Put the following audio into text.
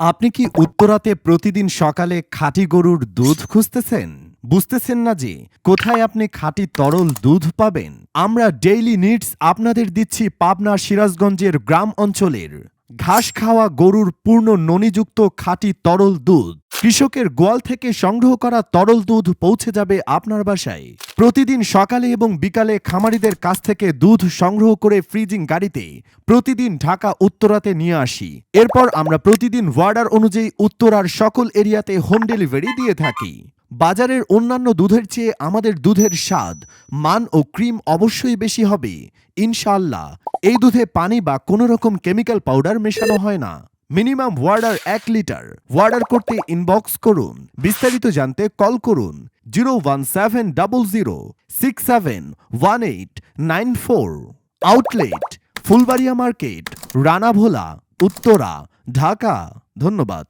আপনি কি উত্তরাতে প্রতিদিন সকালে খাঁটি গরুর দুধ খুঁজতেছেন? বুঝতেছেন না যে, কোথায় আপনি খাঁটি তরল দুধ পাবেন? আমরা ডেইলি নিডস আপনাদের দিচ্ছি পাবনা সিরাজগঞ্জের গ্রাম অঞ্চলের ঘাস খাওয়া গরুর পূর্ণ ননিযুক্ত খাঁটি তরল দুধ। কৃষকের গোয়াল থেকে সংগ্রহ করা তরল দুধ পৌঁছে যাবে আপনার বাসায়। প্রতিদিন সকালে এবং বিকালে খামারিদের কাছ থেকে দুধ সংগ্রহ করে ফ্রিজিং গাড়িতে প্রতিদিন ঢাকা উত্তরাতে নিয়ে আসি। এরপর আমরা প্রতিদিন ওয়ার্ডার অনুযায়ী উত্তরার সকল এরিয়াতে হোম ডেলিভারি দিয়ে থাকি। বাজারের অন্যান্য দুধের চেয়ে আমাদের দুধের স্বাদ, মান ও ক্রিম অবশ্যই বেশি হবে। ইনশাআল্লাহ, এই দুধে পানি বা কোনো রকম কেমিক্যাল পাউডার মেশানো হয় না। মিনিমাম ওয়ার্ডার এক লিটার। ওয়ার্ডার করতে ইনবক্স করুন। বিস্তারিত জানতে কল করুন zero one seven double zero six seven one eight nine four outlet Fulbaria market, Ranavola, Uttara, Dhaka. ধন্যবাদ।